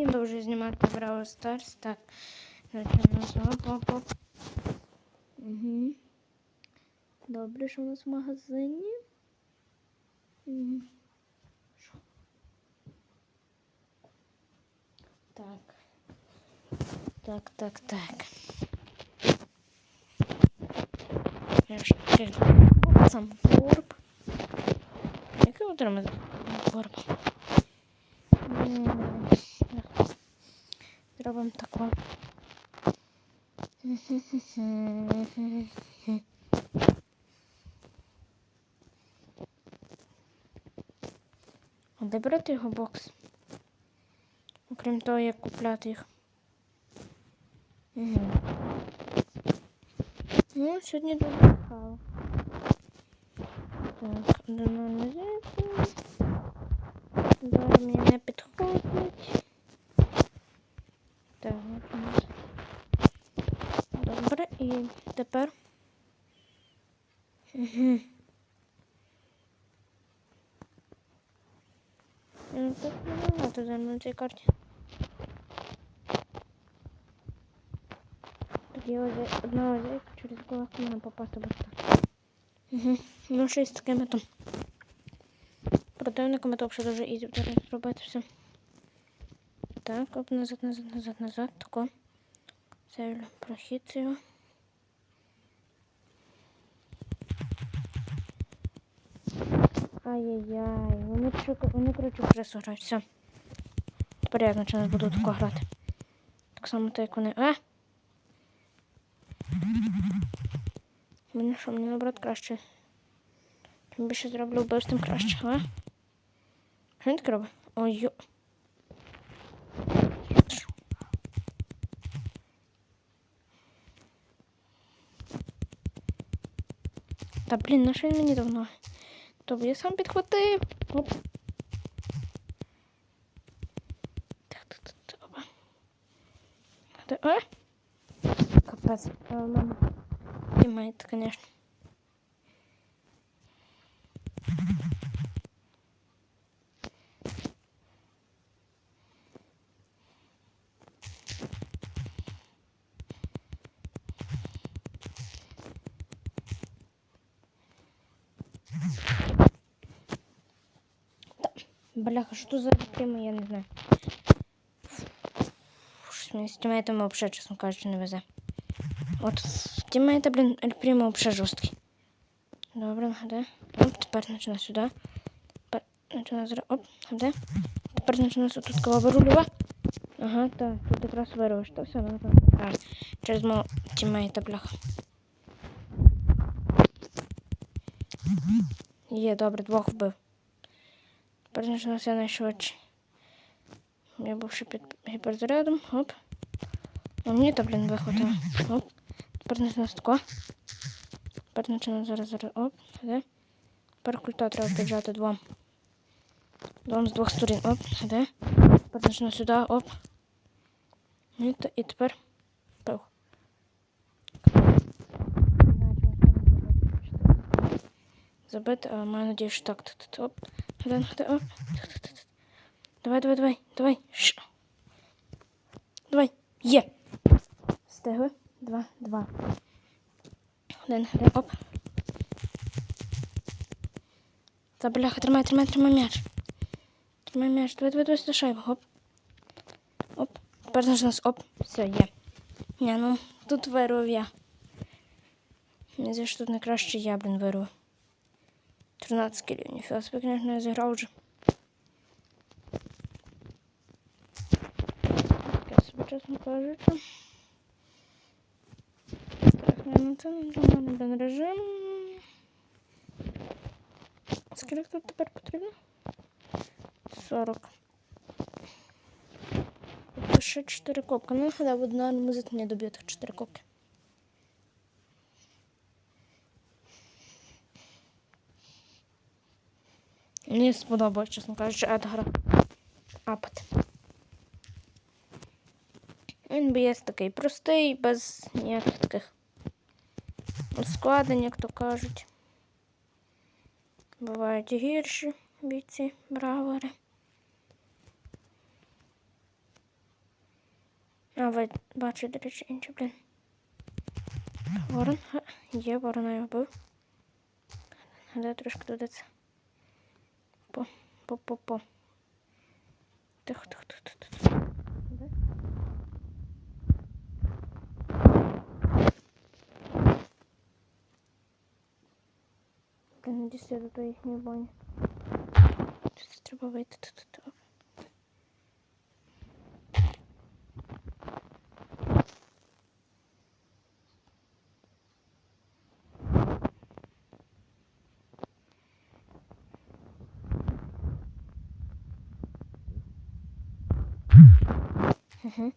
І дуже знімати Браво Старс. Так. Зачем оп, оп, оп. Угу. Добре, що у нас в магазині. Угу. Що? Так. Так, так, так. Яшки. Сам корб. Який отримати корб? М, Зробимо тако. А де брати його бокс? Окрім того, як купляти їх. Ну, сьогодні дуже цікаво. Так, давно не зайти. Зараз мені не підходить. Так, от у нас. Добре, і тепер. Угу. Ну, Тут небагато зараз на цій карті. Є ось одна озейка, через яку можна попасти так. Угу. Ну, й з такими там противниками, то взагалі дуже ізі буде зробити все. Так, оп, назад, назад, назад, назад, тако. Це прохід цього. Ай-яй-яй, вони, вони коротше, пресу грають, все. Тепер я починаю буду тако грати. Так само, так як вони. А! Мені що, мені наоборот краще. Чим більше зроблю вбивств, тим краще, а? Що він таке робить? Ой. Та блін, на що він мені давно? Тобто я сам підхватив. Оп. Так, так, так, так, опа. Та- А? Капець. А в мене тімейт, звісно. Бляха, тут за тема, я не знаю. Щось мені з тімейтами взагалі, чесно кажучи, не везе. От з тімейта, блін, Ельпрімо взагалі жорсткий. Добре, де? Оп, тепер починаю сюди. Тепер починаю зра... Оп, де? Тепер починаю тут кого вирулюва. Ага, так, тут якраз вирвеш. То все, напевно. Так, через мого тімейта, бляха. Є, добре, двох вбив. Починався найшвидше. Я був ще під. Оп. А мені то, блін, вихватило. Оп. Тепер починаю тако. Починаю зараз зараз. Оп. Де? Тепер культа треба піджати двом. Двом з двох сторін. Оп. Де? Починаю сюди. Оп. І, т- і тепер. Пив. Забити, а маю надію, що так. Т- т- т- Оп. Один, один, оп. Давай, давай, давай, давай. Ш. Давай. Є. Стигли. Два, два. Один, один, оп. Та бляха, тримай, тримай, тримай м'яч. Тримай м'яч. Давай, давай, давай, сюди шайбу. Оп. Оп. Тепер наш нас, оп. Все, є. Ні, ну, тут вирвав я. Мені здається, що тут найкраще я, блін, вирвав. 13 кілів. Ніфіга собі, звісно, я зіграв вже. Я собі чесно кажучи. Так, ну це не для мене режим. Скільки тут тепер потрібно? 40. Тобто ще 4 копки. Ну, да, в одному музику не доб'ю тих 4 копки. Мені сподобалось, чесно кажучи, Едгара. Апат. Він є такий простий, без ніяких таких ускладнень, як то кажуть. Бувають і гірші бійці, бравери. А, ви бачу, до речі, інший, блін. Ворон. Є, ворона я вбив. Де трошки це. По, по, по, по. Тихо, тихо, тихо, тихо. тихо. Де? Блін, не дістаю до тої їхньої бані. Це треба вийти тут. Угу.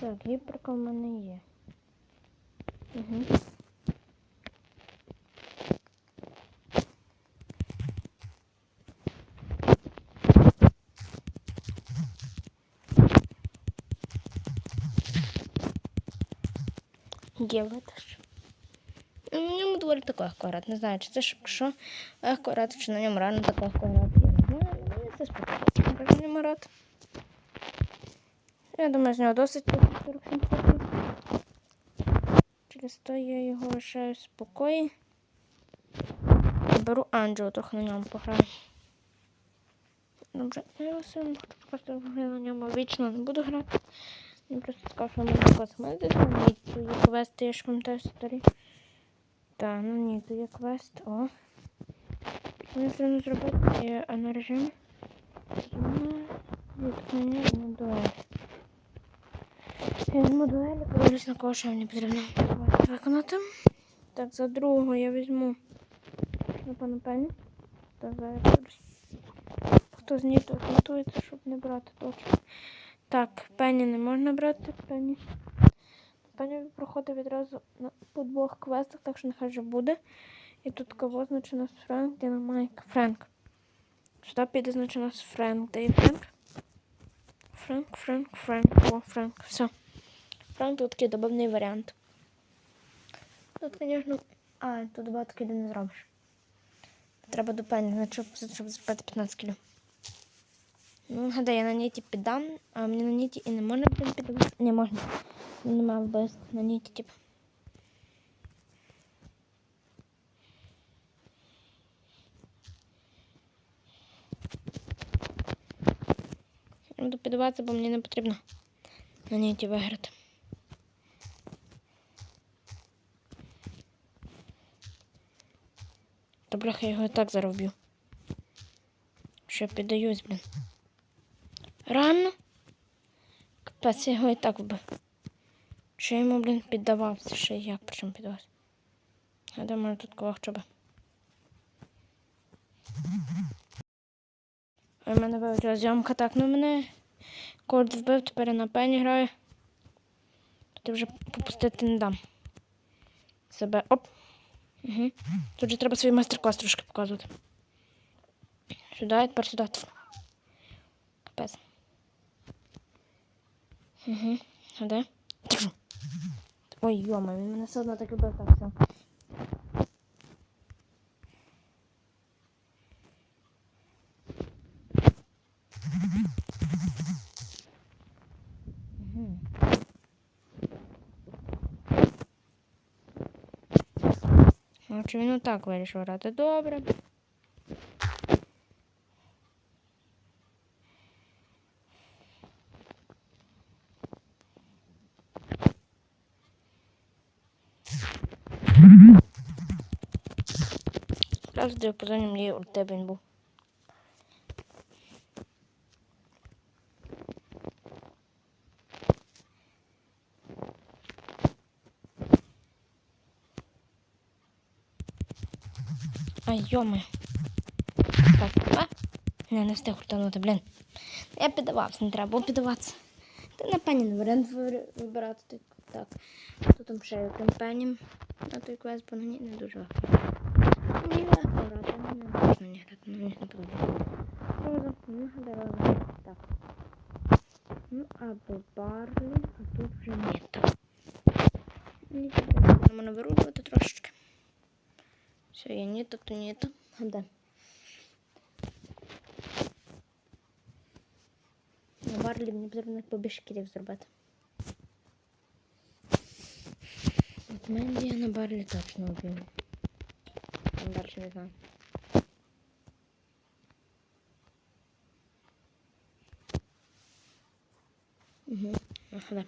Так, гіперка в мене є. Угу. Є витаж. На ньому доволі тако акурат. Не знаю, чи це ж що акурат, чи на ньому рано тако акурат. Я не знаю, мені це сподобається. На ньому рад. Я думаю, з нього досить 47 фото. Через то я його лишаю в спокої. Беру Анджело, трохи на ньому пограю. Добре, я його хочу просто на ньому вічно не буду грати. Він просто сказав, що можна то є квести, я ж пам'ятаю старі. Так, ну ні, то є квест. О. Мені потрібно зробити е, на. Відкнення на дуель. Я візьму дуель, подивлюсь на кого що мені потрібно виконати. Так, за другого я візьму. Напевно, пені. Так, зараз. Хто з ній тут готується, щоб не брати точно. Так, пені не можна брати, пені. Пені проходить відразу по двох квестах, так що нехай вже буде. І тут кого значено з Френк, де немає Френк. Сюди піде значено з Френк. Де є Френк? Френк, Френк, Френк. О, Френк. Все. Френк тут такий добавний варіант. Тут, звісно. А, тут багато кіли не зробиш. Треба до пені, значить, щоб, зробити 15 кіло. Ну, гадаю, я на ніті піддам, а мені на ніті і не можна піддавати. Не можна. Нема вбивств на ніті, типу. Я Буду піддаватися, бо мені не потрібно на ніті виграти. Та бляха, я його і так зараз. Що піддаюсь, блін. Рано? Капець, я його і так вбив. Що йому, блін, піддавався, ще як причому піддавався. Я думаю, тут кого хоча б. В мене вилетіла зйомка. Так, ну мене корд вбив, тепер я на пені граю. Тут вже попустити не дам. Себе. Оп. Угу. Тут же треба свій майстер-клас трошки показувати. Сюди, і тепер сюди. Капець. Угу. А де? Ой, йома, він мене все одно так вбив, так все. Отже, він отак вирішив грати. Добре. Раз де поза ним є ульте він був. Ай, йоми. Так, а? Не, не встиг ультанути, блін. Я піддавався, не треба було піддаватися. Та на пені не варіант вибирати. Так. Тут там ще яким пенім на той квест, бо не дуже легко. дорога не нужна. Нет, так ну не трудно. Дорога, нужна дорога. Так. Ну, а был барли, а тут вже нет. Нічого, я наберу это трошечки. Все, я не то, то не это. Да. Ну, на барлі мені потрібно побіжків зробити. От мене я на барлі точно обійму. Там далі не знаю. Угу. Ага, да.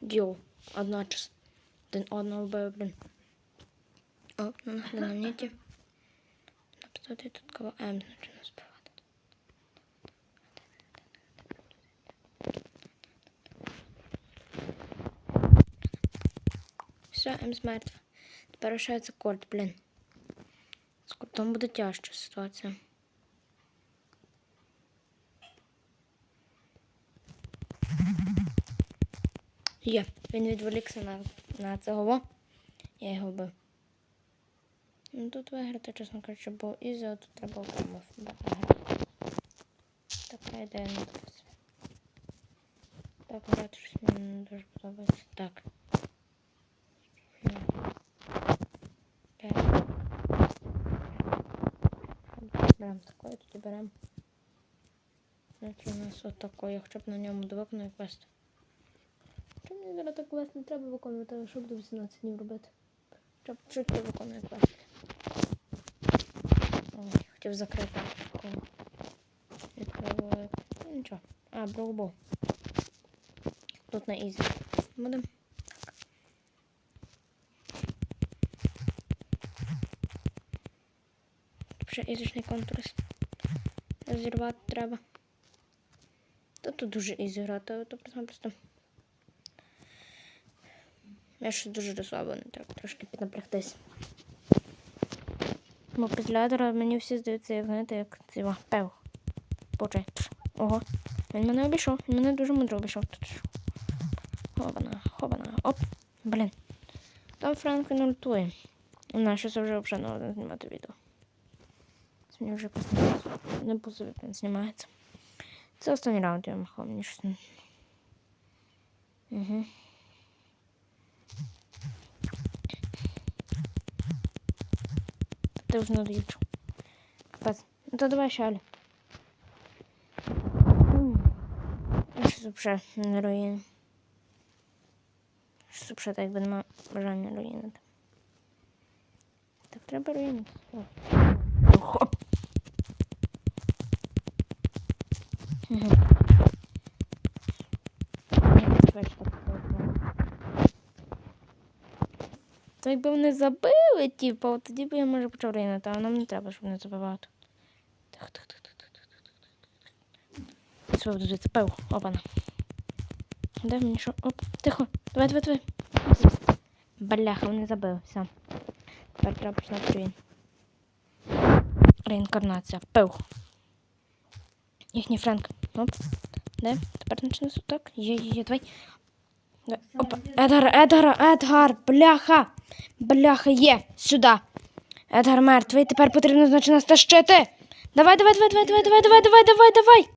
Йоу, одночас. Один одного вбив, блін. О, ну на динаміті. Написати тут кого М, значить не збивати. Все, М мертва. Тепер лишається корт, блін. З кортом буде тяжча ситуація. Є, він відволікся на, на цього. Я його вбив. Ну тут виграти, чесно кажучи, бо ізі, а тут треба окремо виграти. Така ідея не собі. Так, грати щось мені не дуже подобається. Так. Беремо такое, тоді беремо. Значить у нас от такое, хоча б на ньому вікна квест. Чому мені зараз так квест не треба виконувати, а що буду 18 днів робити? Щоб швидко виконує квест. Ой, хотів закрити школу. Відкрив. Ну нічого. А, броубол. Тут на ізі. Будем. Тут ще ізичний контур. Розірвати треба. Та тут дуже ізі грати, то просто просто. Я ще дуже розслаблений, треба трошки піднапрягтись. Бо після адера мені всі здаються, як знаєте, як ціла пев. Почай. Ого. Він мене обійшов. Він мене дуже мудро обійшов. Тут. Хобана, хобана. Оп. Блін. Там Франк не ультує. На, щось вже взагалі не знімати відео. Це мені вже познімається. Не позові, він знімається. Це останній раунд, я махав, мені щось. Угу. To już nie liczę. No to dwa się, ale... Już tu przeroję. Już tu tak będę ma żadne rojenie. To trzeba rojenie. То якби вони забили, типу, тоді б я може почав рейнати, а нам не треба, щоб не забивати. Так, так, так, так, так, так, так, так. Це пив, опана. Дай мені що. Оп, тихо. Давай, давай, давай. Бляха, вони забили, все. Тепер треба починати рейн. Реінкарнація. Пив. Їхній франк. Оп. Де? Тепер почне суток. Є, є, є, давай. Опа. Едгар, Едгар, Едгар, бляха. Бляха, є. Сюди. Едгар мертвий. Тепер потрібно, значно стащити. Давай, давай, давай, давай, давай, давай, давай, давай, давай.